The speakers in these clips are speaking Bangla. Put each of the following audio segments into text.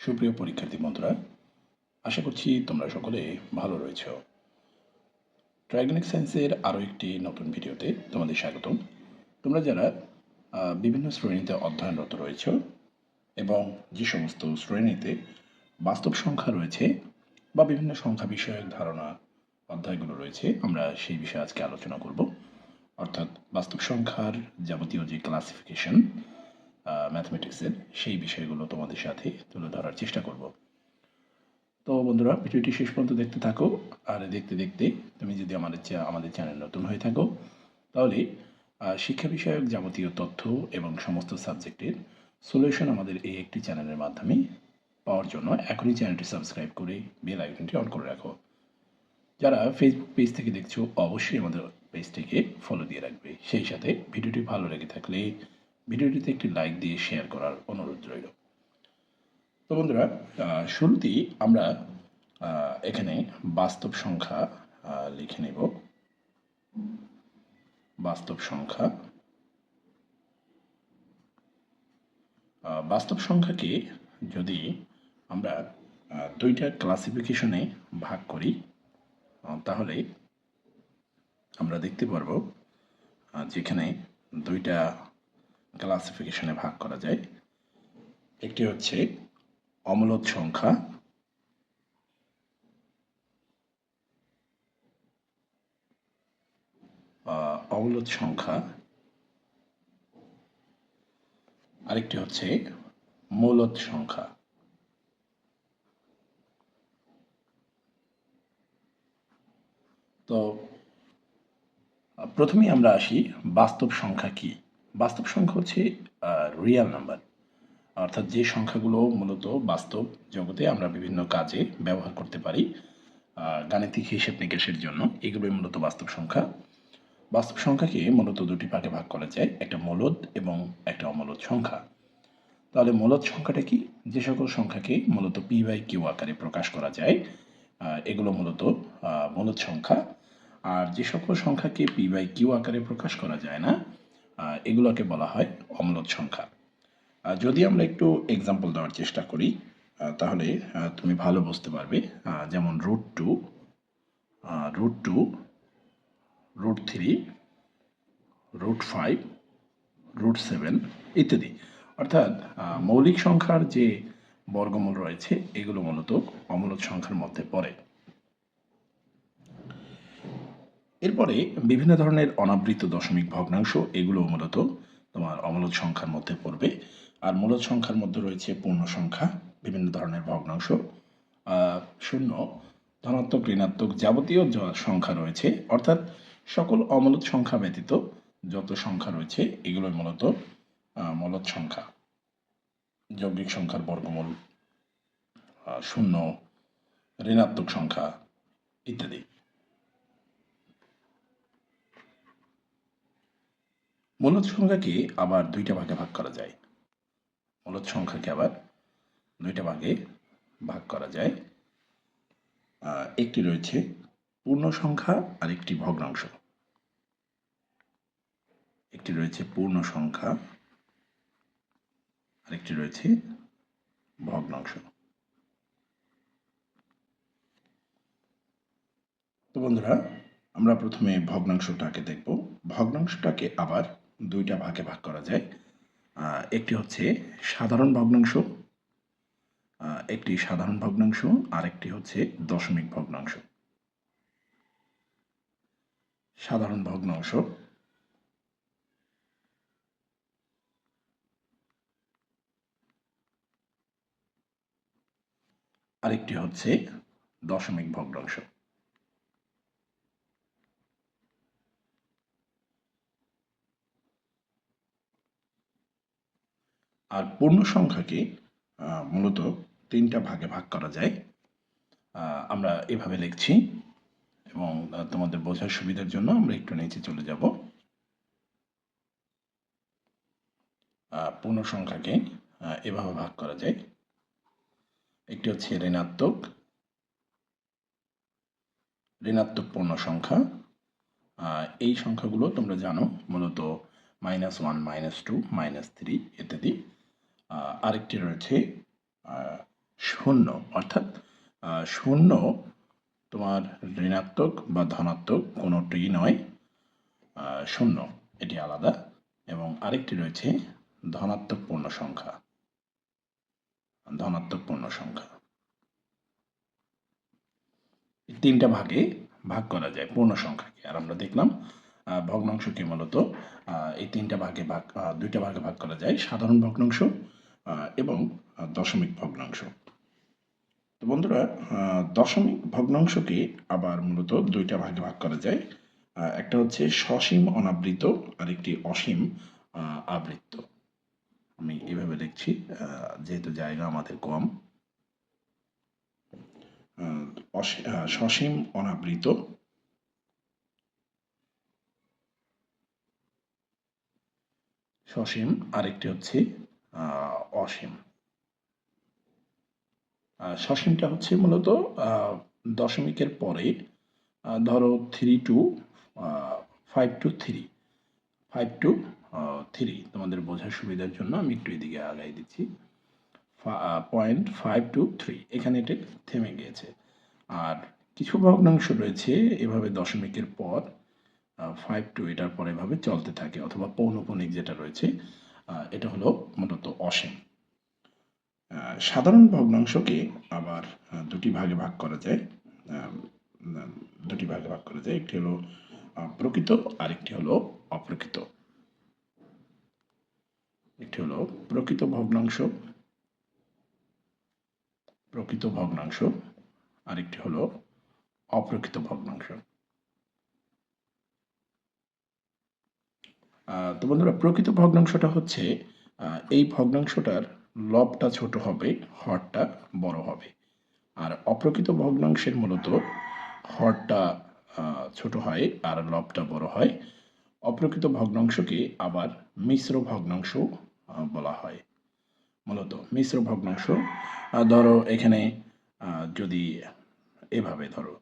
সুপ্রিয় পরীক্ষার্থী বন্ধুরা, আশা করছি তোমরা সকলে ভালো রয়েছ। ট্রাইগনিক সায়েন্সের আরও একটি নতুন ভিডিওতে তোমাদের স্বাগতম। তোমরা যারা বিভিন্ন শ্রেণীতে অধ্যয়নরত রয়েছ এবং যে সমস্ত শ্রেণীতে বাস্তব সংখ্যা রয়েছে বা বিভিন্ন সংখ্যা বিষয়ক ধারণা অধ্যায়গুলো রয়েছে, আমরা সেই বিষয়ে আজকে আলোচনা করব। অর্থাৎ বাস্তব সংখ্যার যাবতীয় যে ক্লাসিফিকেশন ম্যাথমেটিক্সের সেই বিষয়গুলো তোমাদের সাথে তুলে ধরার চেষ্টা করব। তো বন্ধুরা, ভিডিওটি শেষ পর্যন্ত দেখতে থাকো, আর দেখতে দেখতে তুমি যদি আমাদের আমাদের চ্যানেল নতুন হয়ে থাকো, তাহলে শিক্ষা বিষয়ক যাবতীয় তথ্য এবং সমস্ত সাবজেক্টের সলিউশন আমাদের এই একটি চ্যানেলের মাধ্যমে পাওয়ার জন্য এখনই চ্যানেলটি সাবস্ক্রাইব করে বেল আইকনটি অন করে রাখো। যারা ফেসবুক পেজ থেকে দেখছ, অবশ্যই আমাদের পেজটিকে ফলো দিয়ে রাখবে। সেই সাথে ভিডিওটি ভালো লেগে থাকলে ভিডিওটিতে একটি লাইক দিয়ে শেয়ার করার অনুরোধ রইল। তো বন্ধুরা শুরুতেই আমরা এখানে বাস্তব সংখ্যা লিখে নেব। বাস্তব সংখ্যা বাস্তব সংখ্যাকে যদি আমরা দুইটা ক্লাসিফিকেশনে ভাগ করি তাহলে আমরা দেখতে পারব যেখানে দুইটা ক্লাসিফিকেশনে ভাগ করা যায়। একটি হচ্ছে অমূলত সংখ্যা। অমূলত সংখ্যা। আরেকটি হচ্ছে মূলত সংখ্যা। তো, প্রথমেই আমরা আসি বাস্তব সংখ্যা কি? বাস্তব সংখ্যা হচ্ছে রিয়েল নাম্বার অর্থাৎ যে সংখ্যাগুলো মূলত বাস্তব জগতে আমরা বিভিন্ন কাজে ব্যবহার করতে পারি গাণিতিক হিসেব নিকেশের জন্য, এগুলোই মূলত বাস্তব সংখ্যা। বাস্তব সংখ্যাকে মূলত দুটি ভাগে ভাগ করা যায়, একটা মূলদ এবং একটা অমূলদ সংখ্যা। তাহলে মূলদ সংখ্যাটা কি? যে সকল সংখ্যাকে মূলত পি বাই কিউ আকারে প্রকাশ করা যায় এগুলো মূলত মূলদ সংখ্যা। আর যে সকল সংখ্যাকে পি বাই কিউ আকারে প্রকাশ করা যায় না এগুলোকে বলা হয় অমূলদ সংখ্যা। যদি আমরা একটু এক্সাম্পল দেওয়ার চেষ্টা করি তাহলে তুমি ভালো বুঝতে পারবে যেমন root two root two root three root five root seven ইত্যাদি। অর্থাৎ মৌলিক সংখ্যার যে বর্গমূল রয়েছে, এগুলো মূলত অমূলক সংখ্যার মধ্যে পড়ে। এরপরে বিভিন্ন ধরনের অনাবৃত দশমিক ভগ্নাংশ এগুলো মূলত তোমার অমূলক সংখ্যার মধ্যে পড়বে। আর মূলদ সংখ্যার মধ্যে রয়েছে পূর্ণ সংখ্যা, বিভিন্ন ধরনের ভগ্নাংশ। শূন্য, ধনাত্মক, ঋণাত্মক যাবতীয় সংখ্যা রয়েছে, অর্থাৎ সকল অমূলদ সংখ্যা ব্যতীত যত সংখ্যা রয়েছে, এগুলোই মূলত মূলদ সংখ্যা। যৌগিক সংখ্যার বর্গমূল শূন্য, ঋণাত্মক সংখ্যা, ইত্যাদি। মূলদ সংখ্যাকে আবার দুইটা ভাগে ভাগ করা যায়। মূলদ সংখ্যাকে আবার দুইটা ভাগে ভাগ করা যায়। একটি রয়েছে পূর্ণ সংখ্যা আর একটি ভগ্নাংশ। একটি রয়েছে পূর্ণ সংখ্যা, আরেকটি রয়েছে ভগ্নাংশ। তো বন্ধুরা, আমরা প্রথমে ভগ্নাংশটাকে দেখব। ভগ্নাংশটাকে আবার দুইটা ভাগে ভাগ করা যায়। একটি হচ্ছে সাধারণ ভগ্নাংশ একটি সাধারণ ভগ্নাংশ আর একটি হচ্ছে দশমিক ভগ্নাংশ। সাধারণ ভগ্নাংশ। আরেকটি হচ্ছে দশমিক ভগ্নাংশ। আর পূর্ণ সংখ্যাকে মূলত তিনটা ভাগে ভাগ করা যায়। আমরা এভাবে লিখছি এবং তোমাদের বোঝার সুবিধার জন্য আমরা একটু নিচে চলে যাব। পূর্ণ সংখ্যাকে এভাবে ভাগ করা যায়। একটি হচ্ছে ঋণাত্মক ঋণাত্মক পূর্ণ সংখ্যা। এই সংখ্যাগুলো তোমরা জানো, মূলত minus one, minus two, minus three ইত্যাদি আরেকটি রয়েছে শূন্য অর্থাৎ শূন্য তোমার ঋণাত্মক বা ধনাত্মক কোনোটি নয় শূন্য এটি আলাদা এবং আরেকটি রয়েছে ধনাত্মক পূর্ণ সংখ্যা ধনাত্মক পূর্ণ সংখ্যা। তিনটা ভাগে ভাগ করা যায় পূর্ণ সংখ্যাকে আর আমরা দেখলাম আহ, ভগ্নাংশকে মূলত এই তিনটা ভাগে ভাগ দুইটা ভাগে ভাগ করা যায় সাধারণ ভগ্নাংশ এবং দশমিক ভগ্নাংশ। তো বন্ধুরা দশমিক ভগ্নাংশকে আবার মূলত দুইটা ভাগে ভাগ করা যায়। একটা হচ্ছে সসীম অনাবৃত আর একটি অসীম আবৃত্ত। আমি এভাবে আহ, যেহেতু জায়গা আমাদের কম। সসীম অনাবৃত। সসীম আরেকটি হচ্ছে অসীম। সসীমটা হচ্ছে মূলত দশমিকের পরে ধরো three two five two three five two three তোমাদের বোঝার সুবিধার জন্য আমি একটু এদিকে আগাই দিচ্ছি। পয়েন্ট ফাইভ টু থ্রি এখানে এটা থেমে গিয়েছে। আর কিছু ভগ্নাংশ রয়েছে এভাবে দশমিকের পর ফাইভ টু এটার পর এভাবে চলতে থাকে, অথবা পৌনপণিক যেটা রয়েছে এটা হলো মূলত অসীম। সাধারণ ভগ্নাংশকে আবার দুটি ভাগে ভাগ করা যায়। দুটি ভাগে ভাগ করা যায়। একটি হলো প্রকৃত, আরেকটি হলো অপ্রকৃত। একটি হলো প্রকৃত ভগ্নাংশ প্রকৃত ভগ্নাংশ, আরেকটি হলো অপ্রকৃত ভগ্নাংশ। তো বন্ধুরা, প্রকৃত ভগ্নাংশটা হচ্ছে এই ভগ্নাংশটার লবটা ছোট হবে, হরটা বড় হবে। আর অপ্রকৃত ভগ্নাংশের মূলত হরটা ছোট হয় আর লবটা বড় হয়। অপ্রকৃত ভগ্নাংশকে আবার মিশ্র ভগ্নাংশ বলা হয়। মূলত মিশ্র ভগ্নাংশ। ধরো এখানে যদি এভাবে ধরো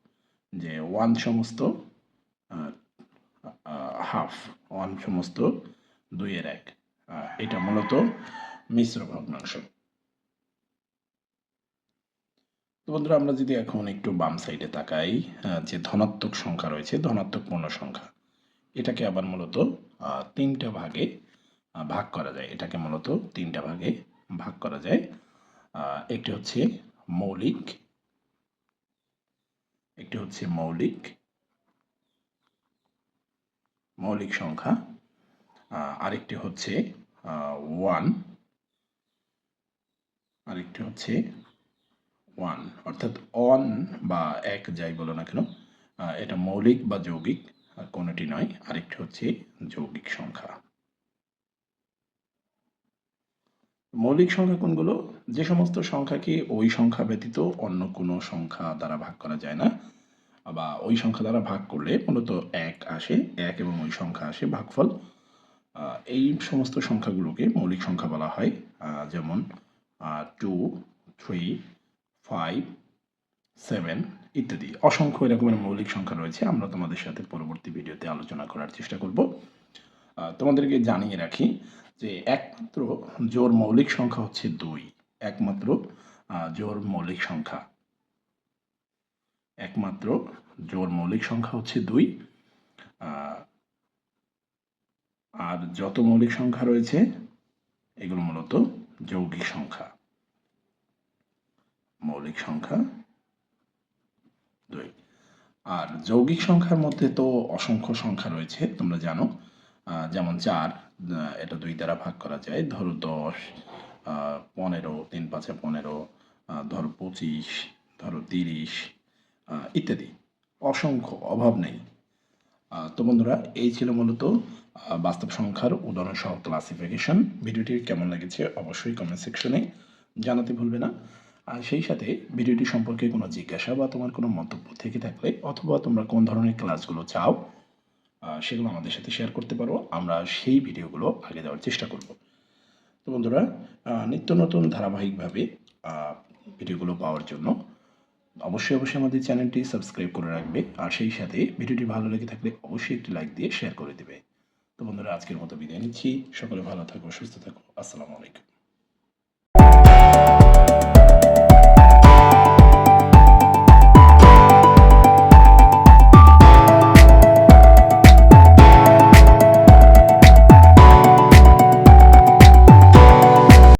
যে ওয়ান সমস্ত হাফ ওয়ান সমস্ত দুইয়ের এক। এটা মূলত মিশ্র ভগ্নাংশ। তো বন্ধুরা, আমরা যদি এখন একটু বাম সাইডে তাকাই যে ধনাত্মক সংখ্যা রয়েছে, ধনাত্মক পূর্ণ সংখ্যা, এটাকে আবার মূলত তিনটা ভাগে ভাগ করা যায়। এটাকে মূলত তিনটা ভাগে ভাগ করা যায়। একটি হচ্ছে মৌলিক, একটি হচ্ছে মৌলিক মৌলিক সংখ্যা আরেকটি হচ্ছে ওয়ান আরেকটি হচ্ছে ওয়ান অর্থাৎ অন বা এক যাই বলো না কেন এটা মৌলিক বা যৌগিক কোনোটি নয়, আরেকটি হচ্ছে যৌগিক সংখ্যা। মৌলিক সংখ্যা কোনগুলো? যে সমস্ত সংখ্যাকে ওই সংখ্যা ব্যতীত অন্য কোনো সংখ্যা দ্বারা ভাগ করা যায় না। বা ওই সংখ্যা দ্বারা ভাগ করলে মূলত এক আসে, এক এবং ওই সংখ্যা আসে ভাগফল। এই সমস্ত সংখ্যাগুলোকে মৌলিক সংখ্যা বলা হয়। যেমন টু থ্রি ফাইভ সেভেন ইত্যাদি। অসংখ্য এরকমের মৌলিক সংখ্যা রয়েছে। আমরা তোমাদের সাথে পরবর্তী ভিডিওতে আলোচনা করার চেষ্টা করব। তোমাদেরকে জানিয়ে রাখি যে একমাত্র জোর মৌলিক সংখ্যা হচ্ছে দুই। একমাত্র জোর মৌলিক সংখ্যা। একমাত্র জোর মৌলিক সংখ্যা হচ্ছে দুই। আর যত মৌলিক সংখ্যা রয়েছে, এগুলো মূলত যৌগিক সংখ্যা। মৌলিক সংখ্যা দুই। আর যৌগিক সংখ্যার মধ্যে তো অসংখ্য সংখ্যা রয়েছে, তোমরা জানো। যেমন চার এটা দুই দ্বারা ভাগ করা যায়। ধরো দশ পনেরো, তিন পাঁচে পনেরো ধরো পঁচিশ, ধরো তিরিশ ইত্যাদি। অসংখ্য অভাব নেই। তো বন্ধুরা, এই ছিল মূলত বাস্তব সংখ্যার উদাহরণ সহ ক্লাসিফিকেশন ভিডিওটি কেমন লেগেছে অবশ্যই কমেন্ট সেকশনে জানাতে ভুলবে না। আর সেই সাথে ভিডিওটি সম্পর্কে কোনো জিজ্ঞাসা বা তোমার কোনো মন্তব্য থেকে থাকলে অথবা তোমরা কোন ধরনের ক্লাসগুলো চাও সেগুলো আমাদের সাথে শেয়ার করতে পারো। আমরা সেই ভিডিওগুলো আগে দেওয়ার চেষ্টা করব। তো বন্ধুরা নিত্য নতুন ধারাবাহিকভাবে ভিডিওগুলো পাওয়ার জন্য অবশ্যই অবশ্যই আমাদের চ্যানেলটি সাবস্ক্রাইব করে রাখবে। আর সেই সাথে ভিডিওটি ভালো লেগে থাকলে অবশ্যই একটি লাইক দিয়ে শেয়ার করে দেবে। তো বন্ধুরা, আজকের মতো বিদায় নিচ্ছি। সকলে ভালো থাকো, সুস্থ থাকো। আসসালামু আলাইকুম।